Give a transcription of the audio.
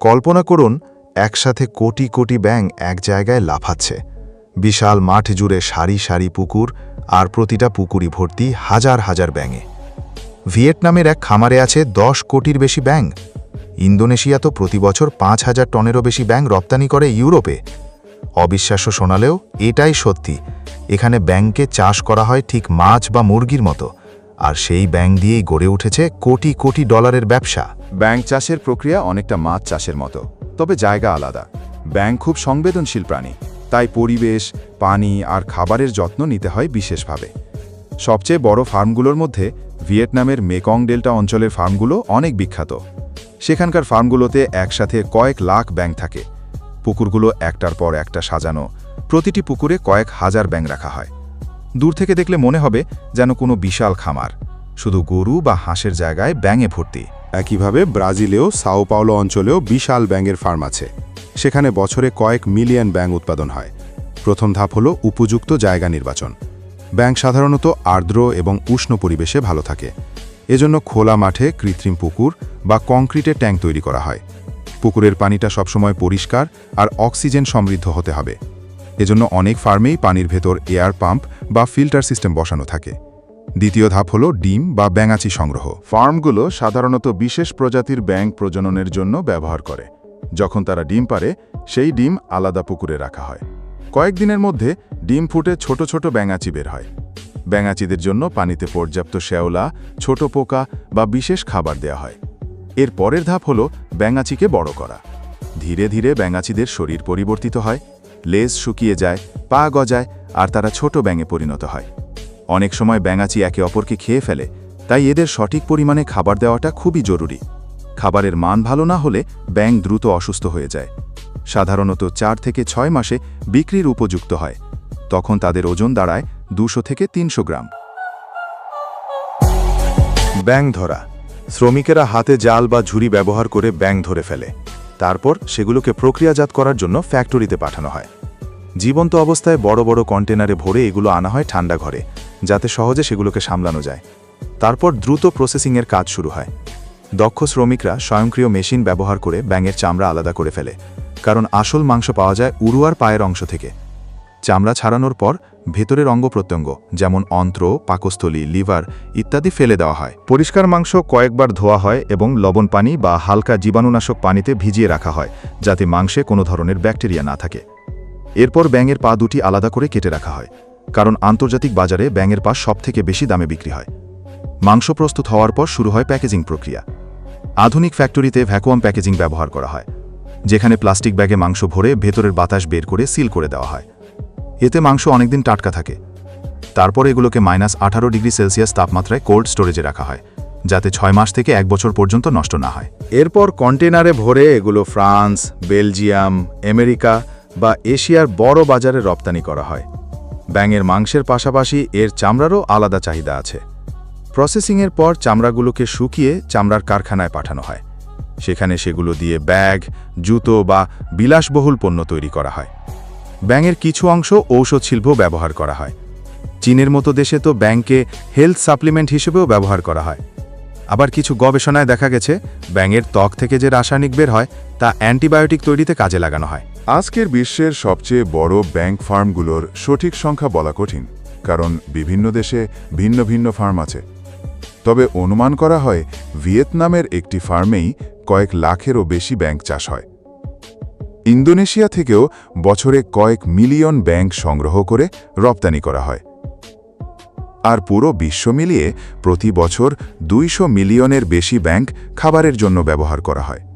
কল্পনা করুন, একসাথে কোটি কোটি ব্যাঙ এক জায়গায় লাফাচ্ছে। বিশাল মাঠ জুড়ে সারি সারি পুকুর আর প্রতিটা পুকুরি ভর্তি হাজার হাজার ব্যাঙে। ভিয়েতনামের এক খামারে আছে দশ কোটির বেশি ব্যাঙ। ইন্দোনেশিয়া তো প্রতি বছর পাঁচ হাজার টনেরও বেশি ব্যাঙ রপ্তানি করে ইউরোপে। অবিশ্বাস্য শোনালেও এটাই সত্যি, এখানে ব্যাংকে চাষ করা হয় ঠিক মাছ বা মুরগির মতো, আর সেই ব্যাংক দিয়েই গড়ে উঠেছে কোটি কোটি ডলারের ব্যবসা। ব্যাঙ চাষের প্রক্রিয়া অনেকটা মাছ চাষের মতো, তবে জায়গা আলাদা। ব্যাঙ খুব সংবেদনশীল প্রাণী, তাই পরিবেশ, পানি আর খাবারের যত্ন নিতে হয় বিশেষভাবে। সবচেয়ে বড় ফার্মগুলোর মধ্যে ভিয়েতনামের মেকং ডেল্টা অঞ্চলের ফার্মগুলো অনেক বিখ্যাত। সেখানকার ফার্মগুলোতে একসাথে কয়েক লাখ ব্যাঙ থাকে। পুকুরগুলো একটার পর একটা সাজানো, প্রতিটি পুকুরে কয়েক হাজার ব্যাঙ রাখা হয়। দূর থেকে দেখলে মনে হবে যেন কোনো বিশাল খামার। শুধু গরু বা হাঁসের জায়গায় ব্যাঙে ভর্তি। একইভাবে ব্রাজিলেও, সাও পাওলো অঞ্চলেও বিশাল ব্যাঙের ফার্ম আছে। সেখানে বছরে কয়েক মিলিয়ন ব্যাঙ উৎপাদন হয়। প্রথম ধাপ হল উপযুক্ত জায়গা নির্বাচন। ব্যাঙ সাধারণত আর্দ্র এবং উষ্ণ পরিবেশে ভালো থাকে। এজন্য খোলা মাঠে কৃত্রিম পুকুর বা কংক্রিটে ট্যাঙ্ক তৈরি করা হয়। পুকুরের পানিটা সবসময় পরিষ্কার আর অক্সিজেন সমৃদ্ধ হতে হবে। এজন্য অনেক ফার্মেই পানির ভেতর এয়ার পাম্প বা ফিল্টার সিস্টেম বসানো থাকে। দ্বিতীয় ধাপ হল ডিম বা ব্যাঙাচি সংগ্রহ। ফার্মগুলো সাধারণত বিশেষ প্রজাতির ব্যাঙ প্রজননের জন্য ব্যবহার করে। যখন তারা ডিম পারে সেই ডিম আলাদা পুকুরে রাখা হয়। কয়েকদিনের মধ্যে ডিম ফুটে ছোট ছোট ব্যাঙাচি বের হয়। ব্যাঙাচিদের জন্য পানিতে পর্যাপ্ত শ্যাওলা, ছোট পোকা বা বিশেষ খাবার দেয়া হয়। এর পরের ধাপ হল ব্যাঙাচিকে বড় করা। ধীরে ধীরে ব্যাঙাচিদের শরীর পরিবর্তিত হয়, লেজ শুকিয়ে যায়, পা গজায়, আর তারা ছোট ব্যাঙে পরিণত হয়। অনেক সময় ব্যাঙাচি একে অপরকে খেয়ে ফেলে, তাই এদের সঠিক পরিমাণে খাবার দেওয়াটা খুবই জরুরি। খাবারের মান ভালো না হলে ব্যাঙ দ্রুত অসুস্থ হয়ে যায়। সাধারণত চার থেকে ছয় মাসে বিক্রির উপযুক্ত হয়। তখন তাদের ওজন দাঁড়ায় দুশো থেকে তিনশো গ্রাম। ব্যাং ধরা। শ্রমিকেরা হাতে জাল বা ঝুড়ি ব্যবহার করে ব্যাং ধরে ফেলে। তারপর সেগুলোকে প্রক্রিয়াজাত করার জন্য ফ্যাক্টরিতে পাঠানো হয়। জীবন্ত অবস্থায় বড় বড় কন্টেনারে ভরে এগুলো আনা হয় ঠান্ডা ঘরে, যাতে সহজে সেগুলোকে সামলানো যায়। তারপর দ্রুত প্রসেসিংয়ের কাজ শুরু হয়। দক্ষ শ্রমিকরা স্বয়ংক্রিয় মেশিন ব্যবহার করে ব্যাঙের চামড়া আলাদা করে ফেলে, কারণ আসল মাংস পাওয়া যায় উরুয়ার পায়ের অংশ থেকে। চামড়া ছাড়ানোর পর ভেতরের অঙ্গ প্রত্যঙ্গ, যেমন অন্ত্র, পাকস্থলী, লিভার ইত্যাদি ফেলে দেওয়া হয়। পরিষ্কার মাংস কয়েকবার ধোয়া হয় এবং লবণ পানি বা হালকা জীবাণুনাশক পানিতে ভিজিয়ে রাখা হয়, যাতে মাংসে কোনো ধরনের ব্যাকটেরিয়া না থাকে। এরপর ব্যাঙের পা দুটি আলাদা করে কেটে রাখা হয়, কারণ আন্তর্জাতিক বাজারে ব্যাঙের পা সবথেকে বেশি দামে বিক্রি হয়। মাংস প্রস্তুত হওয়ার পর শুরু হয় প্যাকেজিং প্রক্রিয়া। আধুনিক ফ্যাক্টরিতে ভ্যাকুয়াম প্যাকেজিং ব্যবহার করা হয়, যেখানে প্লাস্টিক ব্যাগে মাংস ভরে ভেতরের বাতাস বের করে সিল করে দেওয়া হয়। এতে মাংস অনেকদিন টাটকা থাকে। তারপর এগুলোকে মাইনাস আঠারো ডিগ্রি সেলসিয়াস তাপমাত্রায় কোল্ড স্টোরেজে রাখা হয়, যাতে ছয় মাস থেকে এক বছর পর্যন্ত নষ্ট না হয়। এরপর কন্টেনারে ভরে এগুলো ফ্রান্স, বেলজিয়াম, আমেরিকা বা এশিয়ার বড় বাজারে রপ্তানি করা হয়। ব্যাঙের মাংসের পাশাপাশি এর চামড়ারও আলাদা চাহিদা আছে। প্রসেসিংয়ের পর চামড়াগুলোকে শুকিয়ে চামড়ার কারখানায় পাঠানো হয়। সেখানে সেগুলো দিয়ে ব্যাগ, জুতো বা বিলাসবহুল পণ্য তৈরি করা হয়। ব্যাঙের কিছু অংশ ঔষধ শিল্প ব্যবহার করা হয়। চীনের মতো দেশে তো ব্যাংকে হেলথ সাপ্লিমেন্ট হিসেবেও ব্যবহার করা হয়। আবার কিছু গবেষণায় দেখা গেছে, ব্যাঙের ত্বক থেকে যে রাসায়নিক বের হয়, তা অ্যান্টিবায়োটিক তৈরিতে কাজে লাগানো হয়। আজকের বিশ্বের সবচেয়ে বড় ব্যাংক ফার্মগুলোর সঠিক সংখ্যা বলা কঠিন, কারণ বিভিন্ন দেশে ভিন্ন ভিন্ন ফার্ম আছে। তবে অনুমান করা হয়, ভিয়েতনামের একটি ফার্মেই কয়েক লাখেরও বেশি ব্যাংক চাষ হয়। ইন্দোনেশিয়া থেকেও বছরে কয়েক মিলিয়ন ব্যাংক সংগ্রহ করে রপ্তানি করা হয়। আর পুরো বিশ্ব মিলিয়ে প্রতি বছর দুইশো মিলিয়নের বেশি ব্যাংক খাবারের জন্য ব্যবহার করা হয়।